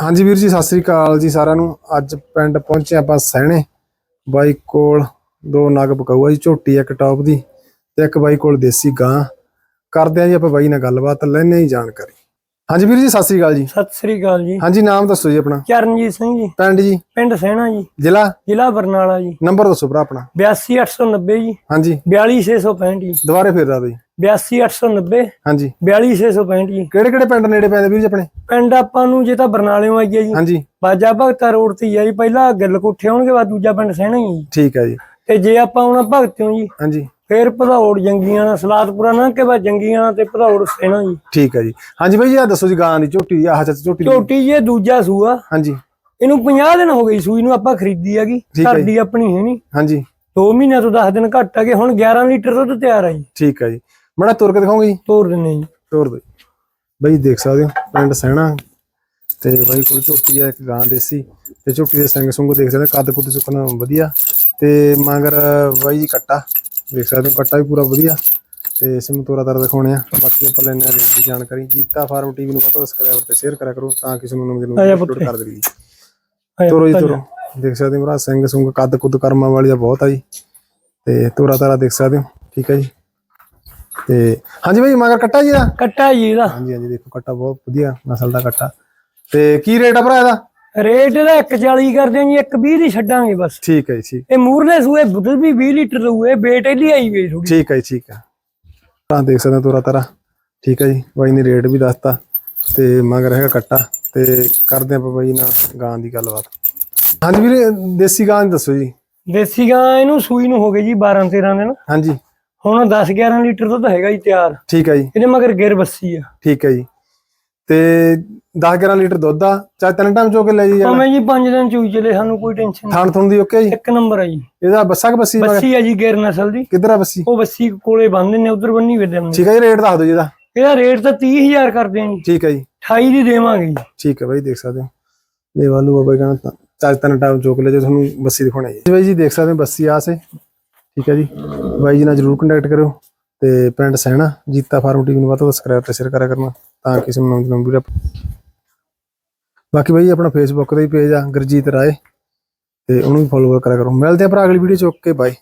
ਹਾਂਜੀ ਵੀਰ ਜੀ, ਸਤਿ ਸ੍ਰੀ ਅਕਾਲ ਜੀ ਸਾਰਿਆਂ ਨੂੰ। ਅੱਜ ਪਿੰਡ ਪਹੁੰਚੇ ਆਪਾਂ ਸਹਿਣੇ ਬਾਈ ਕੋਲ ਦੋ ਨਗ ਪਕਾਊਆ ਜੀ, ਝੋਟੀ ਇੱਕ ਟੌਪ ਦੀ ਤੇ ਇੱਕ ਬਾਈ ਕੋਲ ਦੇਸੀ ਗਾਂ। ਕਰਦੇ ਆ ਜੀ ਆਪਾਂ ਬਾਈ ਨਾਲ ਗੱਲਬਾਤ ਲੈਣੇ ਹੀ ਜਾਣਕਾਰੀ। ਹਾਂਜੀ ਵੀਰ ਜੀ ਸਤਿ ਸ੍ਰੀ ਅਕਾਲ ਜੀ। ਸਤਿ ਸ੍ਰੀ ਅਕਾਲ ਜੀ। ਹਾਂਜੀ ਨਾਮ ਦੱਸੋ ਜੀ ਆਪਣਾ। ਚਰਨਜੀਤ ਸਿੰਘ ਜੀ। ਪਿੰਡ ਜੀ? ਪਿੰਡ ਸਹਿਣਾ ਜੀ। ਜ਼ਿਲ੍ਹਾ? ਜ਼ਿਲ੍ਹਾ ਬਰਨਾਲਾ ਜੀ। ਨੰਬਰ ਦੱਸੋ ਭਰਾ ਆਪਣਾ। 82890 ਜੀ। ਹਾਂਜੀ। 42665 ਜੀ। ਦੁਬਾਰੇ ਫੇਰ ਦੱਸ ਜੀ। 82890 ਹਾਂਜੀ। 42665 ਜੀ। ਕਿਹੜੇ ਕਿਹੜੇ ਪਿੰਡ ਨੇੜੇ ਪੈਂਦੇ ਵੀਰ ਜੀ ਆਪਣੇ? ਪਿੰਡ ਆਪਾਂ ਨੂੰ ਜੇ ਤਾਂ ਬਰਨਾਲਿਓਂ ਆਈਏ ਜੀ। ਹਾਂਜੀ। ਬਾਜਾ ਭਗਤਾ ਰੋਡ ਤੇ ਆ ਜੀ। ਪਹਿਲਾਂ ਗਿੱਲ ਕੋਠੇ ਆਉਣਗੇ ਬਾਅਦ ਦੂਜਾ ਪਿੰਡ ਸਹਿਣਾ ਜੀ। ਠੀਕ ਹੈ ਜੀ। ਤੇ ਜੇ ਆਪਾਂ ਆਉਣਾ ਭਗਤਿਓਂ ਜੀ ਹਾਂਜੀ। ਫੇਰ ਭਦੌੜ ਜੰਗੀਆਂ ਨਾਲ ਸਲਾਦਪੁਰਾ ਨਾ ਕੇ ਬਾਅਦ ਜੰਗੀਆਂ ਤੇ ਭਦੌੜ ਸਹਿਣਾ ਜੀ। ਠੀਕ ਹੈ ਜੀ। ਹਾਂਜੀ ਬਾਈ ਜੀ ਆ ਦੱਸੋ ਜੀ ਗਾਂ ਦੀ ਝੋਟੀ ਦੀ ਆਹ ਚਾਚਾ ਝੋਟੀ ਦੀ। ਝੋਟੀ ਜੇ ਦੂਜਾ ਸੂਆ। ਹਾਂਜੀ। ਇਹਨੂੰ 50 ਦਿਨ ਹੋ ਗਈ ਸੂਈ ਨੂੰ ਆਪਾਂ ਖਰੀਦੀ ਹੈਗੀ। ਠੀਕ ਹੈ ਘਰ ਦੀ ਆਪਣੀ ਹੈ ਨਹੀਂ। ਹਾਂਜੀ। 2 ਮਹੀਨਿਆਂ ਤੋਂ 10 ਦਿਨ ਘੱਟ ਹੈਗੇ ਹੁਣ 11 ਲੀਟਰ ਦੁੱਧ ਤਿਆਰ ਆ ਜੀ। ਠੀਕ ਹੈ ਜੀ। ਮੜਾ ਤੁਰ ਕੇ ਦਿਖਾਓਗੇ ਜੀ। ਤੋਰ ਦਿੰਨੇ ਜੀ। ਤੋਰ ਦੋ ਬਈ ਦੇਖ ਸਕਦੇ ਹੋ ਪਿੰਡ ਸਹਿਣਾ ਤੇ ਬਾਈ ਕੋਲ ਝੋਟੀ ਆ ਇੱਕ ਗਾਂ ਦੇਸੀ। ਤੇ ਝੋਟੀ ਦੇ ਸੰਗ ਸੁੰਗ ਦੇਖ ਸਕਦੇ ਹੋ, ਕੱਦ ਕੁੱਦ ਸੁੱਕਣਾ ਵਧੀਆ। ਤੇ ਮਗਰ ਬਾਈ ਜੀ ਕੱਟਾ। ਦੇਖ ਸਕਦੇ ਹੋ ਕੱਟਾ ਵੀ ਪੂਰਾ ਵਧੀਆ। ਤੇ ਇਸਨੂੰ ਤੋਰਾ ਤਰ ਦਿਖਾਉਣੇ ਆ। ਬਾਕੀ ਆਪਾਂ ਲੈਣੇ ਆ ਰੇਟ ਦੀ ਜਾਣਕਾਰੀ। ਜੀਤਾ ਫਾਰਮ ਟੀਵੀ ਨੂੰ ਪਤਾ ਸਬਸਕ੍ਰਾਈਬ ਤੇ ਸ਼ੇਅਰ ਕਰਿਆ ਕਰੋ ਤਾਂ ਕਿਸੇ ਨੂੰ ਨਵੇਂ ਨੂੰ ਅਪਲੋਡ ਕਰ ਦੇਗੀ ਤੋਰੋ ਜੀ ਤੋਰੋ। ਦੇਖ ਸਕਦੇ ਹੋ ਭਰਾ ਸਿੰਘ ਸੁੰਗ ਕੱਦ ਕੁੱਦ ਕਰਮਾਂ ਵਾਲੀ ਦਾ ਬਹੁਤ ਆ ਜੀ। ਤੇ ਤੋਰਾ ਤਾਰਾ ਦੇਖ ਸਕਦੇ ਹੋ ਠੀਕ ਹੈ ਜੀ। ਤੇ ਹਾਂਜੀ ਬਾਈ ਮਗਰ ਕੱਟਾ ਜੀ ਦਾ ਕੱਟਾ ਜੀ ਇਹਦਾ। ਹਾਂਜੀ ਹਾਂਜੀ ਦੇਖੋ ਕੱਟਾ ਬਹੁਤ ਵਧੀਆ ਨਸਲ ਦਾ ਕੱਟਾ। ਤੇ ਕੀ ਰੇਟ ਆ ਭਰਾ ਇਹਦਾ? ਰੇਟ ਇਹਦਾ 140 ਕਰਦੇ ਹਾਂ ਜੀ 120 ਦੀ ਛੱਡਾਂਗੇ ਬਸ। ਠੀਕ ਹੈ ਜੀ ਇਹ ਮੂਰਲੇ ਸੂਏ ਦੁੱਧ ਵੀ 20 ਲੀਟਰ ਦਊਏ ਬੇਟ ਇਹਦੀ ਆਈ ਵੇ ਥੋੜੀ ਠੀਕ ਹੈ ਠੀਕ ਹੈ। ਤਾਂ ਦੇਖ ਸਕਦੇ ਤੋਰਾ ਤਾਰਾ। ਠੀਕ ਹੈ ਜੀ ਬਾਈ ਨੇ ਰੇਟ ਵੀ ਦੱਸਤਾ ਤੇ ਮਗਰ ਹੈਗਾ ਕੱਟਾ ਤੇ ਕਰਦੇ ਆਪਾਂ ਬਾਈ ਨਾਲ ਗਾਂ ਦੀ ਗੱਲਬਾਤ। ਹਾਂਜੀ ਵੀਰੇ ਦੇਸੀ ਗਾਂ ਦੀ ਦੱਸੋ ਜੀ। ਦੇਸੀ ਗਾਂ ਇਹਨੂੰ ਸੂਈ ਨੂੰ ਹੋ ਗਏ ਜੀ 12 13 ਦਿਨ। ਹਾਂਜੀ। ਹੁਣ 10 11 ਲੀਟਰ ਦੁੱਧ ਹੈਗਾ ਜੀ ਤਿਆਰ। ਠੀਕ ਹੈ ਜੀ। ਇਹਦੇ ਮਗਰ ਗਿਰ ਬੱਸੀ ਆ। ਠੀਕ ਹੈ ਜੀ। ਤੇ 10 11 ਲੀਟਰ ਦੁੱਧ ਆ ਚਾਹੇ ਤਿੰਨ ਟਾਈਮ ਚੋ ਕੇ ਲੈ ਜੀ ਜਾਣਾ ਭਾਵੇਂ ਜੀ 5 ਦਿਨ ਚੂਈ ਚਲੇ ਸਾਨੂੰ ਕੋਈ ਟੈਨਸ਼ਨ ਨਹੀਂ। ਥਾਣ ਥੁਣ ਦੀ ਓਕੇ ਜੀ? ਇੱਕ ਨੰਬਰ ਆ ਜੀ। ਇਹਦਾ ਬੱਸਾ ਕਿ ਬੱਸੀ ਮਗਰ ਬੱਸੀ ਆ ਜੀ ਗਿਰ ਨਸਲ ਦੀ। ਕਿੱਧਰ ਆ ਬੱਸੀ? ਉਹ ਬੱਸੀ ਕੋਲੇ ਬੰਨ੍ਹਦੇ ਨੇ ਉਧਰ ਬੰਨੀ ਵੇ ਦਿੰਦੇ ਠੀਕ ਹੈ ਜੀ ਰੇਟ ਦੱਸ ਦਿਓ ਜੀ ਇਹਦਾ। ਇਹਦਾ ਰੇਟ ਤਾਂ 30000 ਕਰਦੇ ਆ ਜੀ। ਠੀਕ ਹੈ ਜੀ। 28 ਦੀ ਦੇਵਾਂਗੇ ਜੀ। ਠੀਕ ਹੈ ਬਾਈ ਦੇਖ ਸਕਦੇ ਹੋ। ਲੈ ਵਾਲੂ ਬਾਬਾ ਕਹਿੰਦਾ ਚਾਰ ਤਿੰਨ ਟਾਈਮ ਚੋਕ ਲੈ ਜੇ ਤੁਹਾਨੂੰ ਬੱਸੀ ਦਿਖਾਉਣਾ ਜੀ। ਬਾਈ ਜੀ ਦੇਖ ਸਕਦੇ ਹੋ ਬੱਸੀ ਆ ਸੇ ਠੀਕ ਹੈ ਜੀ। ਬਾਈ ਜੀ ਨਾਲ ਜਰੂਰ ਕੰਟੈਕਟ ਕਰਿਓ। ਤੇ ਪਿੰਡ ਸਹਿਣਾ ਜੀਤਾ ਫਾਰਮ ਟੀਵੀ ਨੂੰ ਵੱਧ ਤੋਂ ਸਬਸਕ੍ਰਾਈਬ ਤੇ ਸ਼ੇਅਰ ਕਰਿਆ ਕਰਨਾ। ਤਾਂ ਕਿਸੇ ਨੂੰ ਨਵੀਂ ਵੀਡੀਓ ਬਾਕੀ ਬਾਈ ਆਪਣਾ ਫੇਸਬੁੱਕ ਦਾ ਹੀ ਪੇਜ ਆ, ਗੁਰਜੀਤ ਰਾਏ। ਤੇ ਉਹਨੂੰ ਵੀ ਫੋਲੋ ਕਰਿਆ ਕਰੋ। ਮਿਲਦੇ ਆ ਭਰਾ ਅਗਲੀ ਵੀਡੀਓ ਚ। Okay bye